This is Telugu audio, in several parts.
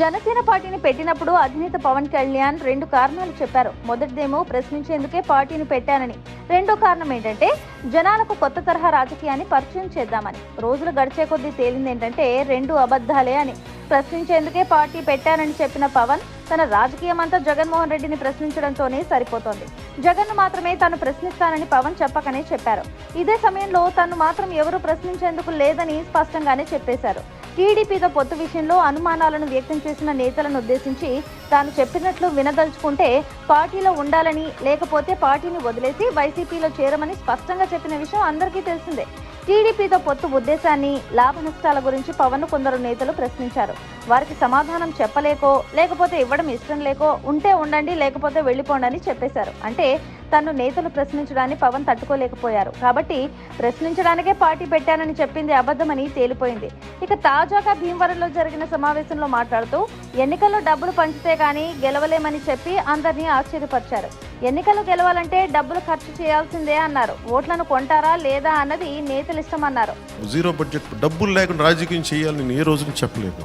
జనసేన పార్టీని పెట్టినప్పుడు అధినేత పవన్ కళ్యాణ్ రెండు కారణాలు చెప్పారు. మొదటిదేమో ప్రశ్నించేందుకే పార్టీని పెట్టానని. రెండో కారణం ఏంటంటే జనాలకు కొత్త తరహా రాజకీయాన్ని పరిచయం చేద్దామని. రోజులు గడిచే కొద్దీ తేలింది ఏంటంటే రెండు అబద్ధాలే అని. ప్రశ్నించేందుకే పార్టీ పెట్టానని చెప్పిన పవన్ తన రాజకీయం అంతా జగన్మోహన్ రెడ్డిని ప్రశ్నించడంతోనే సరిపోతోంది. జగన్ను మాత్రమే తాను ప్రశ్నిస్తానని పవన్ చెప్పకనే చెప్పారు. ఇదే సమయంలో తను మాత్రం ఎవరు ప్రశ్నించేందుకు లేదని స్పష్టంగానే చెప్పేశారు. టీడీపీతో పొత్తు విషయంలో అనుమానాలను వ్యక్తం చేసిన నేతలను ఉద్దేశించి తాను చెప్పినట్లు వినదలుచుకుంటే పార్టీలో ఉండాలని లేకపోతే పార్టీని వదిలేసి వైసీపీలో చేరమని స్పష్టంగా చెప్పిన విషయం అందరికీ తెలిసిందే. టీడీపీతో పొత్తు ఉద్దేశాన్ని లాభ నష్టాల గురించి పవన్ కొందరు నేతలు ప్రశ్నించారు. వారికి సమాధానం చెప్పలేకో లేకపోతే ఇవ్వడం ఇష్టం లేకో ఉంటే ఉండండి లేకపోతే వెళ్ళిపోండి అని చెప్పేశారు. అంటే తను నేతలు ప్రశ్నించడాన్ని పవన్ తట్టుకోలేకపోయారు. కాబట్టి ప్రశ్నించడానికే పార్టీ పెట్టానని చెప్పింది అబద్ధమని తేలిపోయింది. ఇక తాజాగా భీమవరంలో జరిగిన సమావేశంలో మాట్లాడుతూ ఎన్నికల్లో డబ్బులు పంచితే కానీ గెలవలేమని చెప్పి అందరినీ ఆశ్చర్యపరిచారు. ఎన్నికలు గెలవాలంటే డబ్బులు ఖర్చు చేయాల్సిందే అన్నారు. ఓట్లను కొంటారా లేదా అన్నది నేతలు ఇష్టమన్నారు జీరో బడ్జెట్ డబ్బులు లేకుండా రాజకీయం చేయాలని ఏ రోజున చెప్పలేదు.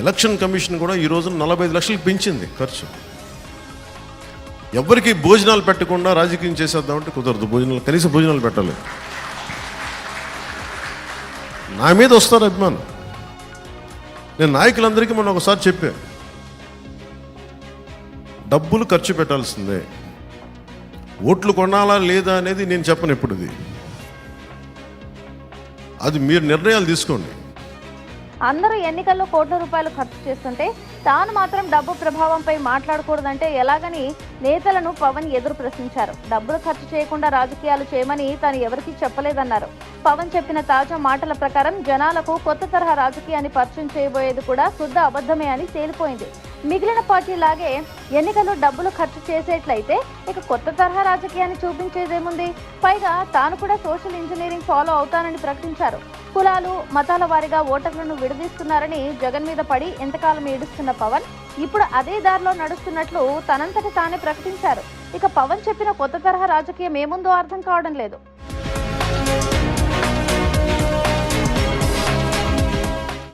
ఎలక్షన్ కమిషన్ కూడా ఈ రోజున నలభై ఐదు లక్షలు పెంచింది ఖర్చు. ఎవరికి భోజనాలు పెట్టకుండా రాజకీయం చేసేద్దామంటే కుదరదు. భోజనాలు కనీసం భోజనాలు పెట్టాలి నా మీద వస్తారు అభిమానం నేను నాయకులందరికీ మొన్న ఒకసారి చెప్పా. డబ్బులు ఖర్చు పెట్టాల్సిందే. ఓట్లు కొనాలా లేదా అనేది నేను చెప్పను ఇప్పుడు అది మీరు నిర్ణయాలు తీసుకోండి. అందరూ ఎన్నికల్లో కోట్ల రూపాయలు ఖర్చు చేస్తుంటే తాను మాత్రం డబ్బు ప్రభావంపై మాట్లాడకూడదంటే ఎలాగని నేతలను పవన్ ఎదురు ప్రశ్నించారు. డబ్బులు ఖర్చు చేయకుండా రాజకీయాలు చేయమని తాను ఎవరికీ చెప్పలేదన్నారు. పవన్ చెప్పిన తాజా మాటల ప్రకారం జనాలకు కొత్త తరహా రాజకీయాన్ని పరిచయం చేయబోయేది కూడా శుద్ధ అబద్ధమే అని తేలిపోయింది. మిగిలిన పార్టీలాగే ఎన్నికల్లో డబ్బులు ఖర్చు చేసేట్లయితే ఇక కొత్త తరహా రాజకీయాన్ని చూపించేదేముంది? పైగా తాను కూడా సోషల్ ఇంజనీరింగ్ ఫాలో అవుతానని ప్రకటించారు. కులాలు మతాల వారీగా ఓటర్లను విడదీస్తున్నారని జగన్ మీద పడి ఎంతకాలం ఏడుస్తున్న పవన్ ఇప్పుడు అదే దారిలో నడుస్తున్నట్లు తనంతట తానే ప్రకటించారు. ఇక పవన్ చెప్పిన కొత్త తరహా రాజకీయం ఏముందో అర్థం కావడం లేదు.